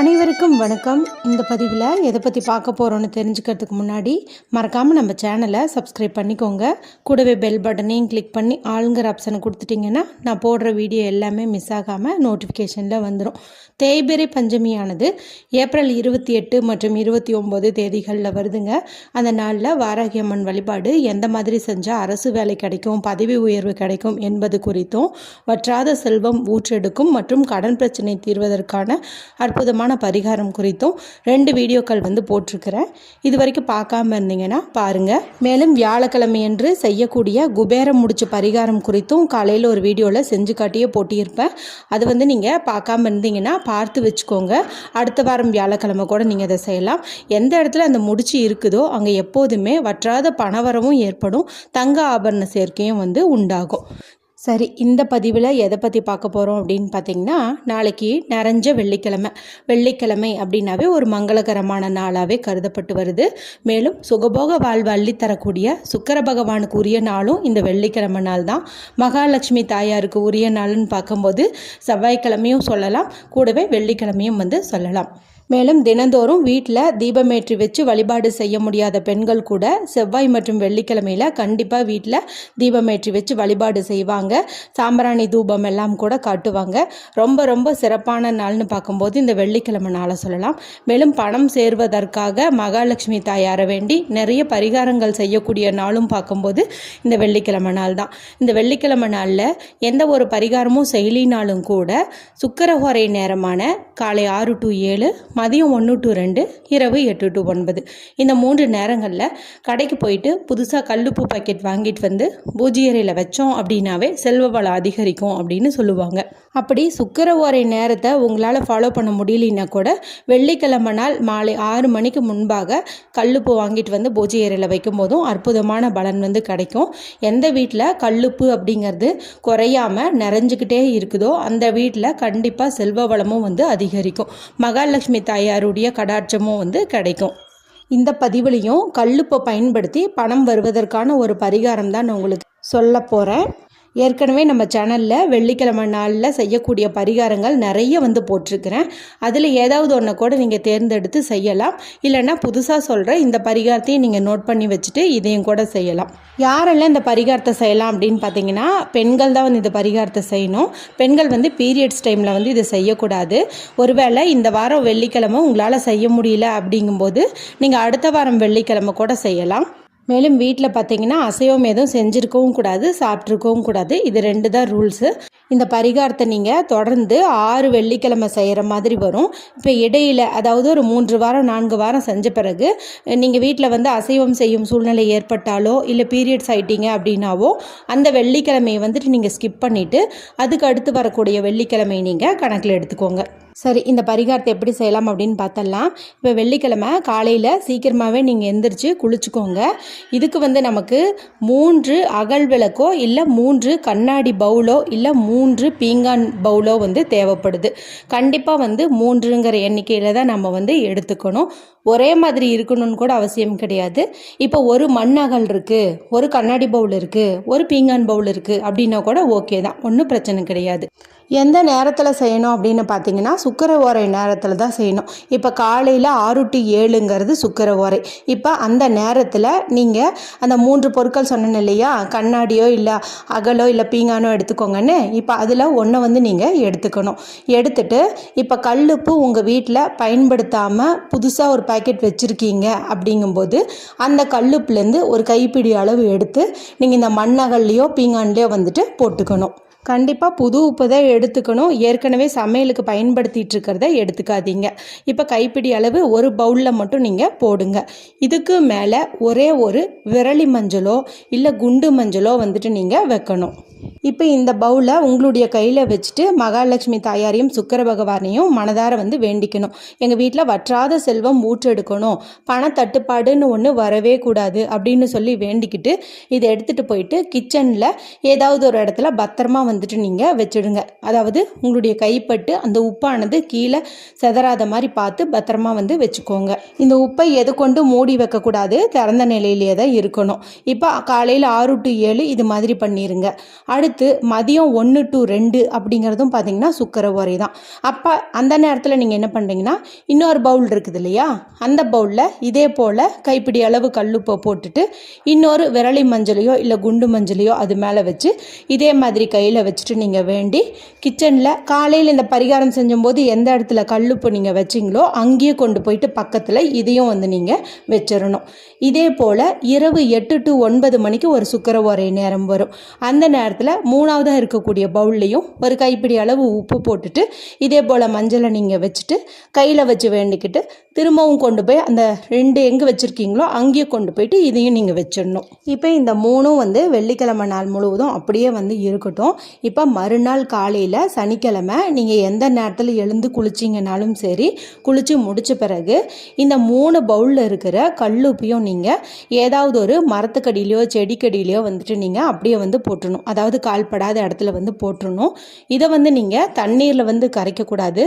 அனைவருக்கும் வணக்கம். இந்த பதிவில் எதை பற்றி பார்க்க போகிறோன்னு தெரிஞ்சுக்கிறதுக்கு முன்னாடி மறக்காமல் நம்ம சேனலை சப்ஸ்கிரைப் பண்ணிக்கோங்க. கூடவே பெல் பட்டனையும் கிளிக் பண்ணி ஆளுங்கிற ஆப்ஷனை கொடுத்துட்டிங்கன்னா நான் போடுற வீடியோ எல்லாமே மிஸ் ஆகாமல் நோட்டிஃபிகேஷனில் வந்துடும் தேய்பிரை பஞ்சமியானது ஏப்ரல் இருபத்தி எட்டு மற்றும் இருபத்தி ஒம்பது தேதிகளில் வருதுங்க. அந்த நாளில் வாராகி அம்மன் வழிபாடு எந்த மாதிரி செஞ்சால் அரசு வேலை கிடைக்கும் பதவி உயர்வு கிடைக்கும் என்பது குறித்தும் வற்றாத செல்வம் ஊற்றெடுக்கும் மற்றும் கடன் பிரச்சனை தீர்வதற்கான அற்புதமான பரிகாரம் குறித்தும் ரெண்டு வீடியோக்கள் வந்து போட்டிருக்கிறேன். இது வரைக்கும் பார்க்காம இருந்தீங்கன்னா பாருங்கள் மேலும் வியாழக்கிழமையன்று செய்யக்கூடிய குபேரம் முடிச்ச பரிகாரம் குறித்தும் காலையில் ஒரு வீடியோவில் செஞ்சு காட்டியே போட்டியிருப்பேன் அது வந்து நீங்கள் பார்க்காம இருந்தீங்கன்னா பார்த்து வச்சுக்கோங்க. அடுத்த வாரம் வியாழக்கிழமை கூட நீங்கள் அதை செய்யலாம். எந்த இடத்துல அந்த முடிச்சு இருக்குதோ அங்கே எப்போதுமே வற்றாத பணவரவும் ஏற்படும். தங்க ஆபரண சேர்க்கையும் வந்து உண்டாகும். சரி இந்த பதிவில் எதை பற்றி பார்க்க போகிறோம் அப்படின்னு பார்த்தீங்கன்னா நாளைக்கு நிறைஞ்ச வெள்ளிக்கிழமை. வெள்ளிக்கிழமை அப்படின்னாவே ஒரு மங்களகரமான நாளாகவே கருதப்பட்டு வருது. மேலும் சுகபோக வாழ்வு அள்ளி தரக்கூடிய சுக்கர பகவானுக்கு உரிய நாளும் இந்த வெள்ளிக்கிழமை நாள் தான். மகாலட்சுமி தாயாருக்கு உரிய நாள்னு பார்க்கும்போது செவ்வாய்க்கிழமையும் சொல்லலாம் கூடவே வெள்ளிக்கிழமையும் வந்து சொல்லலாம். மேலும் தினந்தோறும் வீட்டில் தீபமேற்றி வச்சு வழிபாடு செய்ய முடியாத பெண்கள் கூட செவ்வாய் மற்றும் வெள்ளிக்கிழமையில் கண்டிப்பாக வீட்டில் தீபமேற்றி வச்சு வழிபாடு செய்வாங்க. சாம்பிராணி தூபம் எல்லாம் கூட காட்டுவாங்க. ரொம்ப ரொம்ப சிறப்பான நாள்னு பார்க்கும்போது இந்த வெள்ளிக்கிழமை நாளை சொல்லலாம். மேலும் பணம் சேர்வதற்காக மகாலட்சுமி தாயாரை வேண்டி நிறைய பரிகாரங்கள் செய்யக்கூடிய நாளும் பார்க்கும்போது இந்த வெள்ளிக்கிழமை நாள் தான். இந்த வெள்ளிக்கிழமை நாளில் எந்த ஒரு பரிகாரமும் செயலினாலும் கூட சுக்கரஹோரை நேரமான காலை ஆறு டு ஏழு மதியம் ஒன்று டு ரெண்டு இரவு எட்டு டு ஒன்பது. இந்த மூன்று நேரங்களில் கடைக்கு போயிட்டு புதுசாக கல்லுப்பு பாக்கெட் வாங்கிட்டு வந்து பூஜை வச்சோம் அப்படின்னாவே செல்வ வளம் அதிகரிக்கும் அப்படின்னு சொல்லுவாங்க. அப்படி சுக்கர ஓரை நேரத்தை உங்களால் ஃபாலோ பண்ண முடியலன்னா கூட வெள்ளிக்கிழமை நாள் மாலை ஆறு மணிக்கு முன்பாக கல்லுப்பு வாங்கிட்டு வந்து பூஜை அறையில் வைக்கும் போதும் அற்புதமான பலன் வந்து கிடைக்கும். எந்த வீட்டில் கல்லுப்பு அப்படிங்கிறது குறையாம நிறைஞ்சிக்கிட்டே இருக்குதோ அந்த வீட்டில் கண்டிப்பாக செல்வ வளமும் வந்து அதிகரிக்கும். மகாலட்சுமி தாயாருடைய கடாட்சமும் வந்து கிடைக்கும். இந்த பதிவுலையும் கல்லுப்பை பயன்படுத்தி பணம் வருவதற்கான ஒரு பரிகாரம் தான் நான் உங்களுக்கு சொல்ல போகிறேன் ஏற்கனவே நம்ம சேனலில் வெள்ளிக்கிழமை நாளில் செய்யக்கூடிய பரிகாரங்கள் நிறைய வந்து போட்டிருக்கிறேன். அதில் ஏதாவது ஒன்றை கூட நீங்கள் தேர்ந்தெடுத்து செய்யலாம். இல்லைன்னா புதுசாக சொல்கிற இந்த பரிகாரத்தையும் நீங்கள் நோட் பண்ணி வச்சுட்டு இதையும் கூட செய்யலாம். யாரெல்லாம் இந்த பரிகாரத்தை செய்யலாம் அப்படின்னு பார்த்தீங்கன்னா பெண்கள் தான் வந்து இந்த பரிகாரத்தை செய்யணும். பெண்கள் வந்து பீரியட்ஸ் டைமில் வந்து இதை செய்யக்கூடாது. ஒருவேளை இந்த வாரம் வெள்ளிக்கிழமை உங்களால் செய்ய முடியல அப்படிங்கும்போது நீங்கள் அடுத்த வாரம் வெள்ளிக்கிழமை கூட செய்யலாம். மேலும் வீட்டில் பார்த்தீங்கன்னா அசைவம் எதுவும் செஞ்சுருக்கவும் கூடாது சாப்பிட்ருக்கவும் கூடாது. இது ரெண்டு தான் ரூல்ஸு இந்த பரிகாரத்தை நீங்கள் தொடர்ந்து ஆறு வெள்ளிக்கிழமை செய்கிற மாதிரி வரும். இப்போ இடையில அதாவது ஒரு மூன்று வாரம் நான்கு வாரம் செஞ்ச பிறகு நீங்கள் வீட்டில் வந்து அசைவம் செய்யும் சூழ்நிலை ஏற்பட்டாலோ இல்லை பீரியட்ஸ் ஆகிட்டீங்க அப்படின்னாவோ அந்த வெள்ளிக்கிழமையை வந்துட்டு நீங்கள் ஸ்கிப் பண்ணிவிட்டு அதுக்கு அடுத்து வரக்கூடிய வெள்ளிக்கிழமையை நீங்கள் கணக்கில் எடுத்துக்கோங்க. சரி இந்த பரிகாரத்தை எப்படி செய்யலாம் அப்படின்னு பார்த்தலாம். இப்போ வெள்ளிக்கிழமை காலையில் சீக்கிரமாகவே நீங்கள் எந்திரிச்சு குளிச்சுக்கோங்க. இதுக்கு வந்து நமக்கு மூன்று அகல் விளக்கோ இல்லை மூன்று கண்ணாடி பவுலோ இல்லை மூன்று பீங்கான் பவுலோ வந்து தேவைப்படுது. கண்டிப்பாக வந்து மூன்றுங்கிற எண்ணிக்கையில் தான் நம்ம வந்து எடுத்துக்கணும். ஒரே மாதிரி இருக்கணும்னு கூட அவசியம் கிடையாது. இப்போ ஒரு மண் அகல் இருக்குது ஒரு கண்ணாடி பவுல் இருக்குது ஒரு பீங்கான் பவுல் இருக்குது அப்படின்னா கூட ஓகே தான். ஒன்றும் பிரச்சனை கிடையாது. எந்த நேரத்தில் செய்யணும் அப்படின்னு பார்த்தீங்கன்னா சுக்கர ஓரை நேரத்தில் தான் செய்யணும். இப்போ காலையில் ஆறு டு ஏழுங்கிறது சுக்கர ஓரை. இப்போ அந்த நேரத்தில் நீங்கள் அந்த மூன்று பொருட்கள் சொன்னேன் இல்லையா? கண்ணாடியோ இல்லை அகலோ இல்லை பீங்கானோ எடுத்துக்கோங்கன்னு இப்போ அதில் ஒன்றை வந்து நீங்கள் எடுத்துக்கணும். எடுத்துட்டு இப்போ கல்லுப்பு உங்கள் வீட்டில் பயன்படுத்தாமல் புதுசாக ஒரு பேக்கெட் வச்சுருக்கீங்க அப்படிங்கும்போது அந்த கல்லுப்புலேருந்து ஒரு கைப்பிடி அளவு எடுத்து நீங்கள் இந்த மண்ணகல்லையோ பீங்கான்லேயோ வந்துட்டு போட்டுக்கணும். கண்டிப்பாக புது உப்பு தான் எடுத்துக்கணும். ஏற்கனவே சமையலுக்கு பயன்படுத்திகிட்டு இருக்கிறத எடுத்துக்காதீங்க. இப்போ கைப்பிடி அளவு ஒரு பவுலில் மட்டும் நீங்கள் போடுங்க. இதுக்கு மேலே ஒரே ஒரு விரலி மஞ்சளோ இல்லை குண்டு மஞ்சளோ வந்துட்டு நீங்கள் வைக்கணும். இப்போ இந்த பவுலை உங்களுடைய கையில் வச்சுட்டு மகாலட்சுமி தாயாரையும் சுக்கர பகவானையும் மனதார வந்து வேண்டிக்கணும். எங்கள் வீட்டில் வற்றாத செல்வம் ஊற்றெடுக்கணும் பணத்தட்டுப்பாடுன்னு ஒன்று வரவே கூடாது அப்படின்னு சொல்லி வேண்டிக்கிட்டு இதை எடுத்துகிட்டு போயிட்டு கிச்சனில் ஏதாவது ஒரு இடத்துல பத்திரமா வந்துட்டு நீங்கள் வச்சுடுங்க. அதாவது உங்களுடைய கைப்பட்டு அந்த உப்பானது கீழே செதறாத மாதிரி பார்த்து பத்திரமா வந்து வச்சுக்கோங்க. இந்த உப்பை எது கொண்டு மூடி வைக்கக்கூடாது? திறந்த நிலையிலேயே தான் இருக்கணும். இப்போ காலையில் ஆறு டு ஏழு இது மாதிரி பண்ணிடுங்க அடுத்து மதியம் ஒன்று டு ரெண்டு அப்படிங்கிறதும் பார்த்தீங்கன்னா சுக்கரை உரை தான். அப்போ அந்த நேரத்தில் நீங்கள் என்ன பண்ணுறீங்கன்னா இன்னொரு பவுல் இருக்குது இல்லையா? அந்த பவுலில் இதே போல் கைப்பிடி அளவு கல்லுப்பை போட்டுட்டு இன்னொரு விரலி மஞ்சளையோ இல்லை குண்டு மஞ்சளையோ அது மேலே வச்சு இதே மாதிரி கையில் வச்சுட்டு நீங்கள் வேண்டி கிச்சனில் காலையில் இந்த பரிகாரம் செஞ்சும்போது எந்த இடத்துல கல்லுப்பு நீங்கள் வச்சிங்களோ அங்கேயே கொண்டு போயிட்டு பக்கத்தில் இதையும் வந்து நீங்கள் வச்சிடணும். இதே போல் இரவு எட்டு டு ஒன்பது மணிக்கு ஒரு சுக்கர ஒரே நேரம் வரும். அந்த நேரத்தில் மூணாவதாக இருக்கக்கூடிய பவுல்லையும் ஒரு கைப்பிடி அளவு உப்பு போட்டுட்டு இதே போல் மஞ்சளை நீங்கள் வச்சுட்டு கையில் வச்சு வேண்டிக்கிட்டு திரும்பவும் கொண்டு போய் அந்த ரெண்டு எங்கே வச்சுருக்கீங்களோ அங்கேயே கொண்டு போயிட்டு இதையும் நீங்கள் வச்சிடணும். இப்போ இந்த மூணும் வந்து வெள்ளிக்கிழமை நாள் முழுவதும் அப்படியே வந்து இருக்கட்டும். இப்போ மறுநாள் காலையில் சனிக்கிழமை நீங்கள் எந்த நேரத்தில் எழுந்து குளிச்சிங்கனாலும் சரி குளித்து முடித்த பிறகு இந்த மூணு பவுலில் இருக்கிற கல்லுப்பையும் நீங்கள் ஏதாவது ஒரு மரத்துக்கடியிலையோ செடிக்கடியிலையோ வந்துட்டு நீங்கள் அப்படியே வந்து போட்டுடணும். அதாவது கால்படாத இடத்துல வந்து போட்டுடணும். இதை வந்து நீங்கள் தண்ணீரில் வந்து கரைக்கக்கூடாது.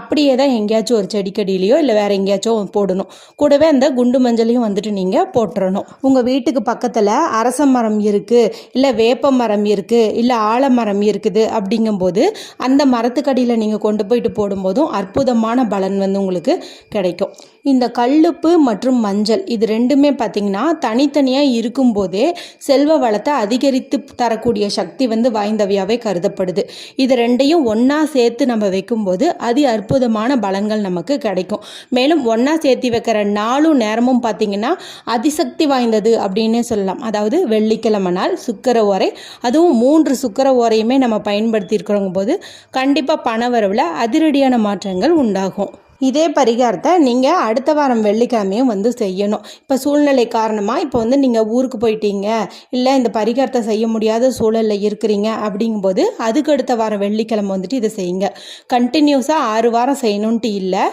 அப்படியே தான் எங்கேயாச்சும் ஒரு செடிக்கடியிலையோ இல்லை வேறு எங்கேயாச்சும் போடணும். கூடவே அந்த குண்டு மஞ்சளையும் வந்துட்டு நீங்கள் போட்டுறணும். உங்கள் வீட்டுக்கு பக்கத்தில் அரச மரம் இருக்குது இல்லை வேப்ப மரம் இருக்குது இல்லை ஆலமரம் இருக்குது அப்படிங்கும்போது அந்த மரத்துக்கடியில் நீங்கள் கொண்டு போயிட்டு போடும்போதும் அற்புதமான பலன் வந்து உங்களுக்கு கிடைக்கும். இந்த கல்லுப்பு மற்றும் மஞ்சள் இது ரெண்டுமே பார்த்திங்கன்னா தனித்தனியாக இருக்கும்போதே செல்வ வளத்தை அதிகரித்து தரக்கூடிய சக்தி வந்து வாய்ந்தவையாகவே கருதப்படுது. இது ரெண்டையும் ஒன்றா சேர்த்து நம்ம வைக்கும்போது அதி அற்புதமான பலன்கள் நமக்கு கிடைக்கும். மேலும் ஒன்றா சேர்த்து வைக்கிற நாளும் நேரமும் பார்த்திங்கன்னா அதிசக்தி வாய்ந்தது அப்படின்னே சொல்லலாம். அதாவது வெள்ளிக்கிழமை நாள் சுக்கர ஓரை அதுவும் மூன்று சுக்கர ஓரையுமே நம்ம பயன்படுத்தி இருக்கிறோங்க போது கண்டிப்பாக பணவரவில் அதிரடியான மாற்றங்கள் உண்டாகும். இதே பரிகாரத்தை நீங்கள் அடுத்த வாரம் வெள்ளிக்கிழமையும் வந்து செய்யணும். இப்போ சூழ்நிலை காரணமாக இப்போ வந்து நீங்கள் ஊருக்கு போயிட்டீங்க. இல்லை இந்த பரிகாரத்தை செய்ய முடியாத சூழலில் இருக்கிறீங்க அப்படிங்கும்போது அதுக்கு அடுத்த வாரம் வெள்ளிக்கிழமை வந்துட்டு இதை செய்யுங்க. கண்டினியூஸாக ஆறு வாரம் செய்யணுன்ட்டு இல்லை.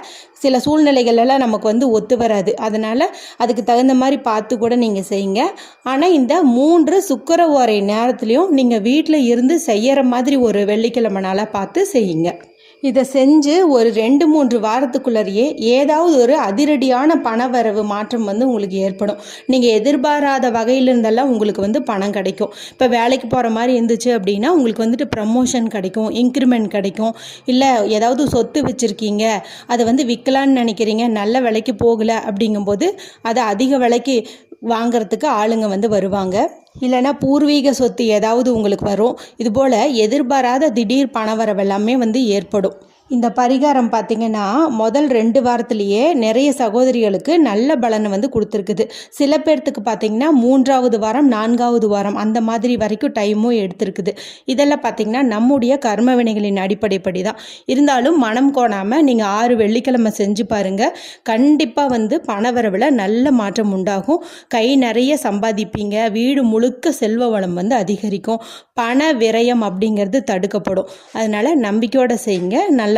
சில சூழ்நிலைகளெல்லாம் நமக்கு வந்து ஒத்து வராது. அதனால் அதுக்கு தகுந்த மாதிரி பார்த்து கூட நீங்கள் செய்யுங்க. ஆனால் இந்த மூன்று சுக்கர ஓரை நேரத்துலையும் நீங்கள் வீட்டில் இருந்து செய்கிற மாதிரி ஒரு வெள்ளிக்கிழமை நாளாக பார்த்து செய்யுங்க. இதை செஞ்சு ஒரு ரெண்டு மூன்று வாரத்துக்குள்ளேயே ஏதாவது ஒரு அதிரடியான பணவரவு மாற்றம் வந்து உங்களுக்கு ஏற்படும். நீங்கள் எதிர்பாராத வகையிலிருந்தெல்லாம் உங்களுக்கு வந்து பணம் கிடைக்கும். இப்போ வேலைக்கு போகிற மாதிரி இருந்துச்சு அப்படின்னா உங்களுக்கு வந்துட்டு ப்ரமோஷன் கிடைக்கும் இன்க்ரிமெண்ட் கிடைக்கும். இல்லை ஏதாவது சொத்து வச்சுருக்கீங்க அதை வந்து விற்கலான்னு நினைக்கிறீங்க நல்ல விலைக்கு போகலை அப்படிங்கும்போது அதை அதிக விலைக்கு வாங்கிறதுக்கு ஆளுங்க வந்து வருவாங்க. இல்லைன்னா பூர்வீக சொத்து ஏதாவது உங்களுக்கு வரும். இதுபோல் எதிர்பாராத திடீர் பணவரவு எல்லாமே வந்து ஏற்படும். இந்த பரிகாரம் பார்த்திங்கன்னா முதல் ரெண்டு வாரத்திலேயே நிறைய சகோதரிகளுக்கு நல்ல பலனை வந்து கொடுத்துருக்குது. சில பேர்த்துக்கு பார்த்திங்கன்னா மூன்றாவது வாரம் நான்காவது வாரம் அந்த மாதிரி வரைக்கும் டைமும் எடுத்திருக்குது. இதெல்லாம் பார்த்திங்கன்னா நம்முடைய கர்ம வினைகளின் அடிப்படைப்படி தான் இருந்தாலும் மனம் கோணாமல் நீங்கள் ஆறு வெள்ளிக்கிழமை செஞ்சு பாருங்கள் கண்டிப்பாக வந்து பணவரவில் நல்ல மாற்றம் உண்டாகும். கை நிறைய சம்பாதிப்பீங்க. வீடு முழுக்க செல்வ வளம் வந்து அதிகரிக்கும். பண விரயம் அப்படிங்கிறது தடுக்கப்படும். அதனால் நம்பிக்கையோடு செய்யுங்க. நல்ல